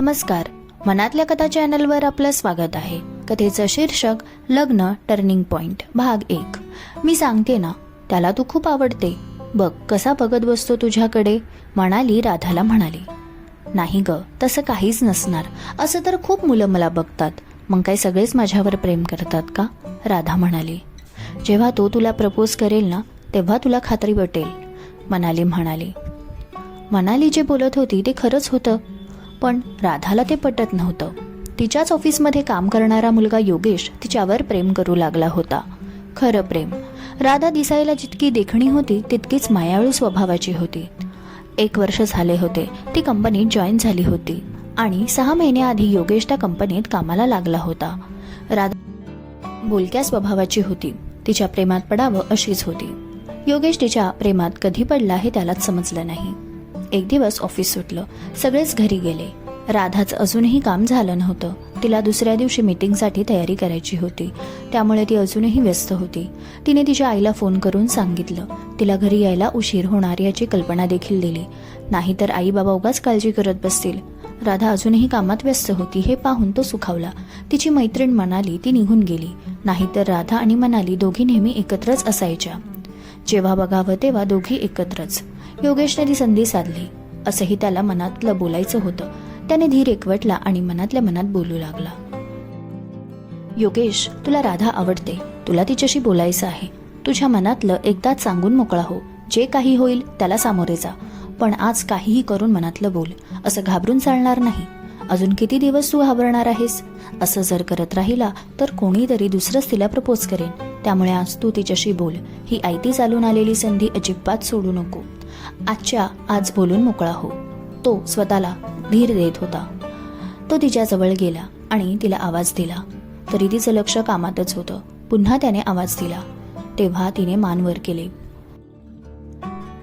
नमस्कार. मनातल्या कथा चॅनलवर आपलं स्वागत आहे. कथेचं शीर्षक लग्न टर्निंग पॉइंट भाग एक. मी सांगते ना त्याला तू खूप आवडते. बघ कसा बघत बसतो तुझ्याकडे म्हणाली राधाला म्हणाली. नाही ग तसं काहीच नसणार. असं तर खूप मुलं मला बघतात. मग काय सगळेच माझ्यावर प्रेम करतात का? राधा म्हणाली. जेव्हा तो तुला प्रपोज करेल ना तेव्हा तुला खात्री वाटेल. मनाली म्हणाली. मनाली जे बोलत होती ते खरंच होतं. पण राधाला ते पटत नव्हतं. तिच्याच ऑफिसमध्ये काम करणारा मुलगा योगेश तिच्यावर प्रेम करू लागला होता. खरं प्रेम. राधा दिसायला जितकी देखणी होती तितकीच मायाळू स्वभावाची होती. एक वर्ष झाले होते ती कंपनीत जॉईन झाली होती आणि सहा महिन्याआधी योगेश त्या कंपनीत कामाला लागला होता. राधा बोलक्या स्वभावाची होती. तिच्या प्रेमात पडावं अशीच होती. योगेश तिच्या प्रेमात कधी पडला हे त्यालाच समजलं नाही. एक दिवस ऑफिस सुटलं. सगळेच घरी गेले. राधाचं अजूनही काम झालं नव्हतं. तिला दुसऱ्या दिवशी मीटिंगसाठी तयारी करायची होती. त्यामुळे ती अजूनही व्यस्त होती. तिने तिच्या आईला फोन करून सांगितलं. तिला घरी यायला उशीर होणार याची कल्पना देखील दिली. नाहीतर आई बाबा उगाच काळजी करत बसतील. राधा अजूनही कामात व्यस्त होती हे पाहून तो सुखावला. तिची मैत्रीण मनाली ती निघून गेली. नाहीतर राधा आणि मनाली दोघी नेहमी एकत्रच असायच्या. जेव्हा बघावं तेव्हा दोघी एकत्रच. योगेशने ती संधी साधली. असंही त्याला मनातलं बोलायचं होतं. त्याने धीर एकवटला आणि मनातल्या मनात बोलू लागला. योगेश तुला राधा आवडते. तुला तिच्याशी बोलायचं आहे. तुझ्या मनातलं एकदाच सांगून मोकळा हो. जे काही होईल त्याला सामोरे जा. पण आज काहीही करून मनातलं बोल. असं घाबरून चालणार नाही. अजून किती दिवस तू घाबरणार आहेस? असं जर करत राहिला तर कोणीतरी दुसरंच तिला प्रपोज करेन. त्यामुळे आज तू तिच्याशी बोल. ही आयती चालून आलेली संधी अजिबात सोडू नको. आजच्या आज बोलून मोकळा हो. तो स्वतःला धीर देत होता. तो तिच्याजवळ गेला आणि तिला आवाज दिला. तरी तिचं लक्ष कामातच होतं. पुन्हा त्याने आवाज दिला. तेव्हा तिने मान वर केले.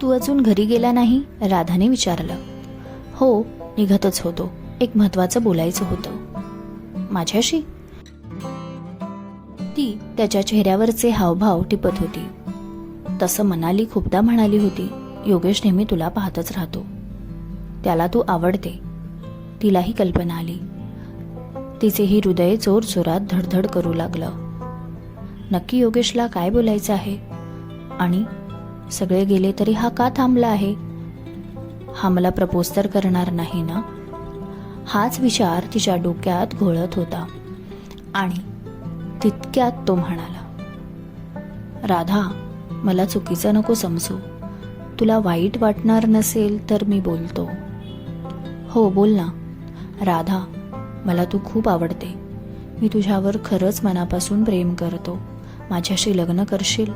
तू अजून घरी गेला नाही? राधाने विचारलं. हो निघतच होतो. एक महत्वाचं बोलायचं होतं. माझ्याशी? ती त्याच्या चेहऱ्यावरचे हावभाव टिपत होती. तसं मनाली खूपदा म्हणाली होती. योगेश नेहमी तुला पाहतच राहतो. त्याला तू आवडते. तिलाही कल्पना आली. तिचेही हृदय जोर जोरात धडधड करू लागलं. नक्की योगेशला काय बोलायचं आहे? आणि सगळे गेले तरी हा का थांबला आहे? हा मला प्रपोज तर करणार नाही ना? हाच विचार तिच्या डोक्यात घोळत होता. आणि तितक्यात तो म्हणाला राधा मला चुकीचं नको समजू. तुला वाईट वाटणार नसेल तर मी बोलतो. हो बोल ना. राधा मला तू खूप आवडते. मी तुझ्यावर खरंच मनापासून प्रेम करतो. माझ्याशी लग्न करशील?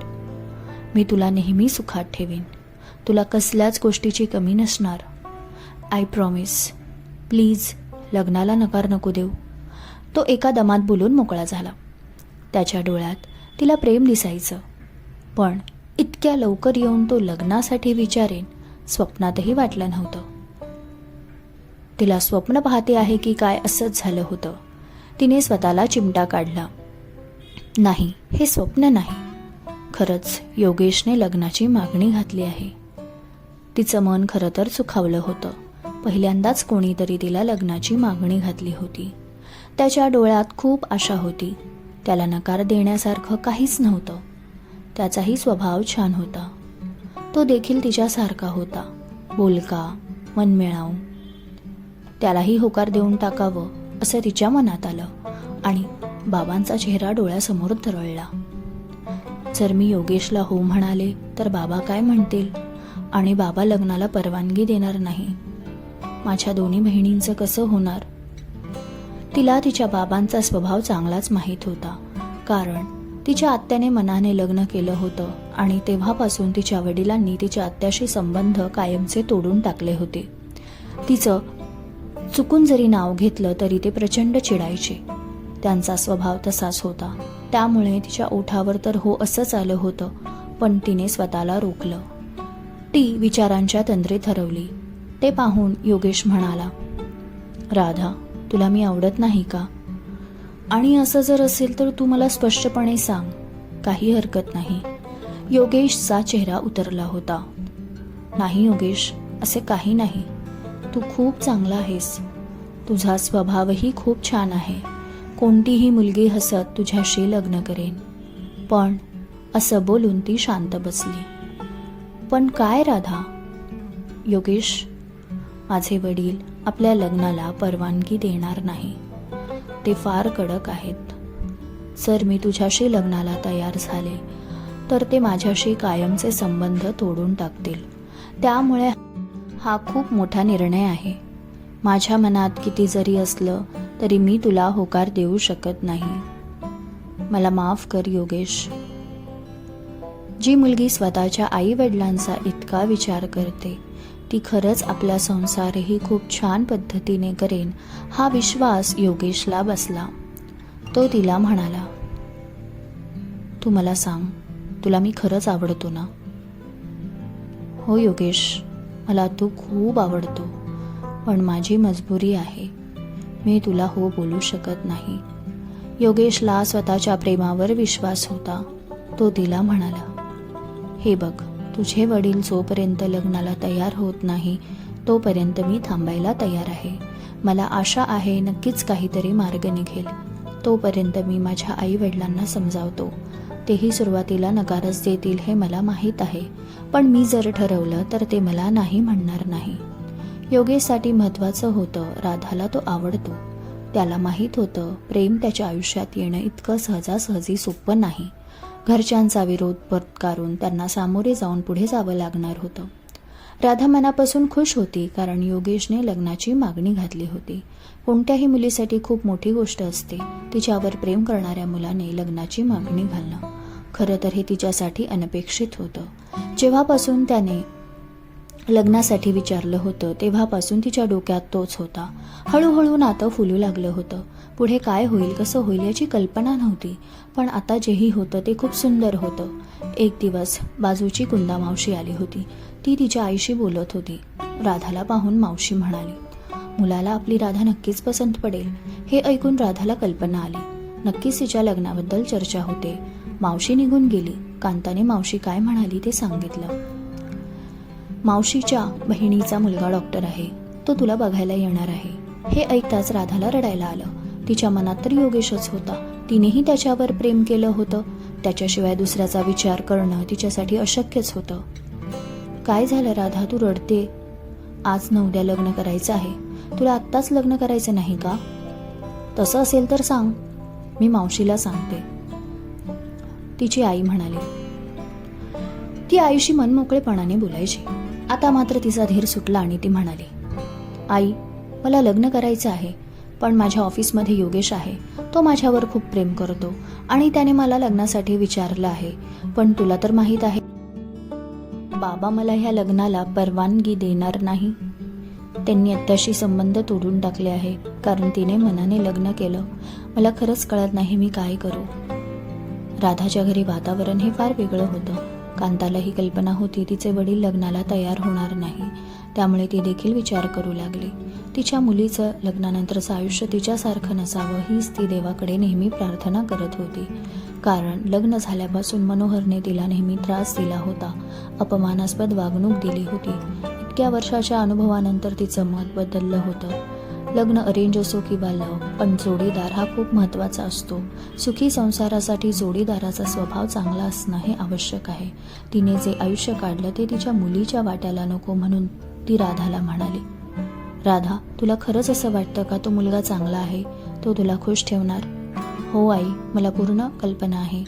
मी तुला नेहमी सुखात ठेवीन. तुला कसल्याच गोष्टीची कमी नसणार. आय प्रॉमिस प्लीज लग्नाला नकार नको देऊ. तो एका दमात बोलून मोकळा झाला. त्याच्या डोळ्यात तिला प्रेम दिसायचं. पण इतक्या लवकर येऊन तो लग्नासाठी विचारेन. स्वप्नातही वाटलं नव्हतं. तिला स्वप्न पाहते आहे की काय असंच झालं होतं. तिने स्वतःला चिमटा काढला. नाही हे स्वप्न नाही. खरंच योगेशने लग्नाची मागणी घातली आहे. तिचं मन खरं तर सुखावलं होतं. पहिल्यांदाच कोणीतरी तिला लग्नाची मागणी घातली होती. त्याच्या डोळ्यात खूप आशा होती. त्याला नकार देण्यासारखं काहीच नव्हतं. त्याचाही स्वभाव छान होता. तो देखील तिच्यासारखा होता. बोलका मनमिळाऊ त्यालाही होकार देऊन टाकावं असं तिच्या मनात आलं आणि बाबांचा चेहरा डोळ्यासमोर तरळला. जर मी योगेशला हो म्हणाले तर बाबा काय म्हणतील? आणि बाबा लग्नाला परवानगी देणार नाही. माझ्या दोन्ही बहिणींचं कसं होणार? तिला तिच्या बाबांचा स्वभाव चांगलाच माहीत होता. कारण तिच्या आत्याने मनाने लग्न केलं होतं आणि तेव्हापासून तिच्या वडिलांनी तिच्या आत्याशी संबंध कायमचे तोडून टाकले होते. तिचं चुकून जरी नाव घेतलं तरी ते प्रचंड चिडायचे. त्यांचा स्वभाव तसाच होता. त्यामुळे तिच्या ओठावर तर हो असंच आलं होतं पण तिने स्वतःला रोखलं. ती विचारांच्या तंद्रीत हरवली ते पाहून योगेश म्हणाला राधा तुला मी आवडत नाही का? आणि असं जर असेल तर तू मला स्पष्टपणे सांग. काही हरकत नाही. योगेशचा चेहरा उतरला होता. नाही योगेश असे काही नाही. तू खूप चांगला आहेस. तुझा स्वभावही खूप छान आहे. कोणतीही मुलगी हसत तुझ्याशी लग्न करेन. पण असं बोलून ती शांत बसली. पण काय राधा? योगेश माझे वडील आपल्या लग्नाला परवानगी देणार नाही. ते फार कडक आहेत. जर मी तुझ्याशी लग्नाला तयार झाले तर ते माझ्याशी कायमचे संबंध तोडून टाकतील. त्यामुळे हा खूप मोठा निर्णय आहे. माझ्या मनात किती जरी असलं तरी मी तुला होकार देऊ शकत नाही. मला माफ कर योगेश. जी मुलगी स्वतःच्या आई वडिलांचा इतका विचार करते ती खरंच आपला संसारही खूप छान पद्धतीने करेन हा विश्वास योगेशला बसला. तो तिला म्हणाला तू मला सांग तुला मी खरंच आवडतो ना? हो योगेश मला तू खूप आवडतो पण माझी मजबुरी आहे मी तुला हो बोलू शकत नाही. योगेशला स्वतःच्या प्रेमावर विश्वास होता. तो तिला म्हणाला हे बघ तुझे वडील जोपर्यंत लग्नाला तयार होत नाही तोपर्यंत मी थांबायला तयार आहे. मला आशा आहे नक्कीच काहीतरी मार्ग निघेल. तोपर्यंत मी माझ्या आई वडिलांना समजावतो. तेही सुरुवातीला नकारच देतील हे मला माहीत आहे. पण मी जर ठरवलं तर ते मला नाही म्हणणार नाही. योगेशसाठी महत्त्वाचं होतं राधाला तो आवडतो. त्याला माहीत होतं प्रेम त्याच्या आयुष्यात येणं इतकं सहजासहजी सोपं नाही. घरच्यांचा विरोध पत्कारून त्यांना सामोरे जाऊन पुढे जावं लागणार होतं. राधा मनापासून खुश होती कारण योगेशने लग्नाची मागणी घातली होती. कोणत्याही मुलीसाठी खूप मोठी गोष्ट असते. तिच्यावर प्रेम करणाऱ्या मुलाने लग्नाची मागणी घालणं. खरं तर हे तिच्यासाठी अनपेक्षित होतं. जेव्हापासून त्याने लग्नासाठी विचारलं होतं. तेव्हापासून तिच्या डोक्यात तोच होता. हळूहळू नातं फुलू लागलं होतं. पुढे काय होईल कसं होईल याची कल्पना नव्हती. पण आता जेही होतं ते खूप सुंदर होतं. एक दिवस बाजूची कुंदा मावशी आली होती. ती तिच्या आईशी बोलत होती. राधाला पाहून मावशी म्हणाली मुलाला आपली राधा नक्कीच पसंत पडेल. हे ऐकून राधाला कल्पना आली. नक्कीच तिच्या लग्नाबद्दल चर्चा होते. मावशी निघून गेली. कांताने मावशी काय म्हणाली ते सांगितलं. मावशीच्या बहिणीचा मुलगा डॉक्टर आहे. तो तुला बघायला येणार आहे. हे ऐकताच राधाला रडायला आलं. तिच्या मनात तर योगेशच होता. तिनेही त्याच्यावर प्रेम केलं होतं. त्याच्याशिवाय दुसऱ्याचा विचार करणं तिच्यासाठी अशक्यच होतं. काय झालं राधा? तू रडते. आज न उद्या लग्न करायचं आहे. तुला आत्ताच लग्न करायचं नाही का? तसं असेल तर सांग. मी मावशीला सांगते. तिची आई म्हणाली ती आईशी मनमोकळेपणाने बोलायची. आता मात्र तिचा धीर सुटला आणि ती म्हणाली आई मला लग्न करायचं आहे पण माझ्या ऑफिसमध्ये योगेश आहे. तो माझ्यावर खूप प्रेम करतो आणि त्याने मला लग्नासाठी विचारलं आहे. पण तुला तर माहीत आहे बाबा मला ह्या लग्नाला परवानगी देणार नाही. त्यांनी आत्ताशी संबंध तोडून टाकले आहे कारण तिने मनाने लग्न केलं. मला खरंच कळत नाही मी काय करू. राधाच्या घरी वातावरण हे फार वेगळं होतं. कांताला ही कल्पना होती तिचे वडील लग्नाला तयार होणार नाही. त्यामुळे ती देखील विचार करू लागली. तिच्या मुलीचं लग्नानंतरचं आयुष्य तिच्यासारखं नसावं हीच ती देवाकडे नेहमी प्रार्थना करत होती. कारण लग्न झाल्यापासून मनोहरने तिला नेहमी त्रास दिला होता. अपमानास्पद वागणूक दिली होती. इतक्या वर्षाच्या अनुभवानंतर तिचं मत बदललं होतं. लग्न अरेंज असो किंवा लव पण जोडीदार हा खूप महत्त्वाचा असतो. सुखी संसारासाठी जोडीदाराचा स्वभाव चांगला असणं हे आवश्यक आहे. तिने जे आयुष्य काढलं ते तिच्या मुलीच्या वाट्याला नको म्हणून ती राधाला म्हणाली. राधा तुला खरंच असं वाटतं का तो मुलगा चांगला आहे? तो तुला खुश ठेवणार? हो आई मला पूर्ण कल्पना आहे.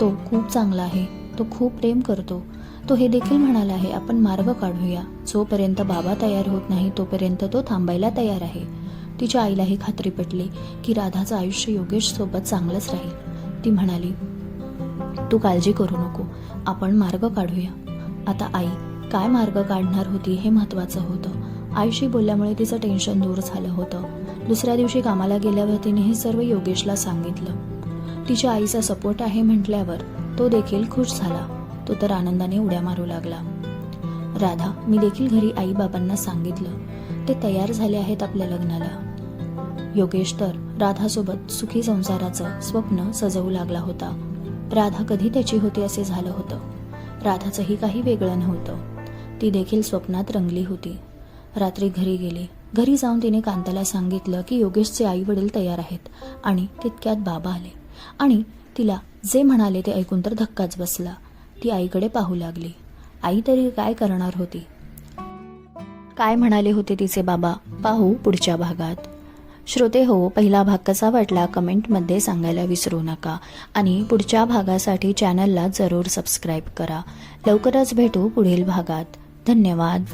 तो खूप चांगला आहे. तो खूप प्रेम करतो. तो हे देखील म्हणाला आहे आपण मार्ग काढूया. जोपर्यंत बाबा तयार होत नाही तोपर्यंत तो थांबायला तयार आहे. तिच्या आईलाही खात्री पटली की राधाचं आयुष्य योगेश सोबत चांगलंच राहील. ती म्हणाली तू काळजी करू नको. आपण मार्ग काढूया. आता आई काय मार्ग काढणार होती हे महत्त्वाचं होतं. आईशी बोलल्यामुळे तिचं टेन्शन दूर झालं होतं. दुसऱ्या दिवशी कामाला गेल्यावर तिने हे सर्व योगेशला सांगितलं. तिच्या आईचा सपोर्ट आहे म्हटल्यावर तो देखील खुश झाला. तो तर आनंदाने उड्या मारू लागला. राधा मी देखील घरी आई बाबांना सांगितलं. ते तयार झाले आहेत आपल्या लग्नाला. योगेश तर राधासोबत सुखी संसाराचं स्वप्न सजवू लागला होता. राधा कधी त्याची होती असे झालं होतं. राधाचंही काही वेगळं नव्हतं. ती देखील स्वप्नात रंगली होती. रात्री घरी गेली. घरी जाऊन तिने कांताला सांगितलं की योगेशचे आई वडील तयार आहेत आणि तितक्यात बाबा आले. आणि तिला जे म्हणाले ते ऐकून तर धक्काच बसला. ती आईकडे पाहू लागली. आई तरी काय करणार होती? काय म्हणाले होते तिचे बाबा? पाहू पुढच्या भागात. श्रोते हो पहिला भाग कसा वाटला कमेंटमध्ये सांगायला विसरू नका आणि पुढच्या भागासाठी चॅनलला जरूर सबस्क्राईब करा. लवकरच भेटू पुढील भागात. धन्यवाद.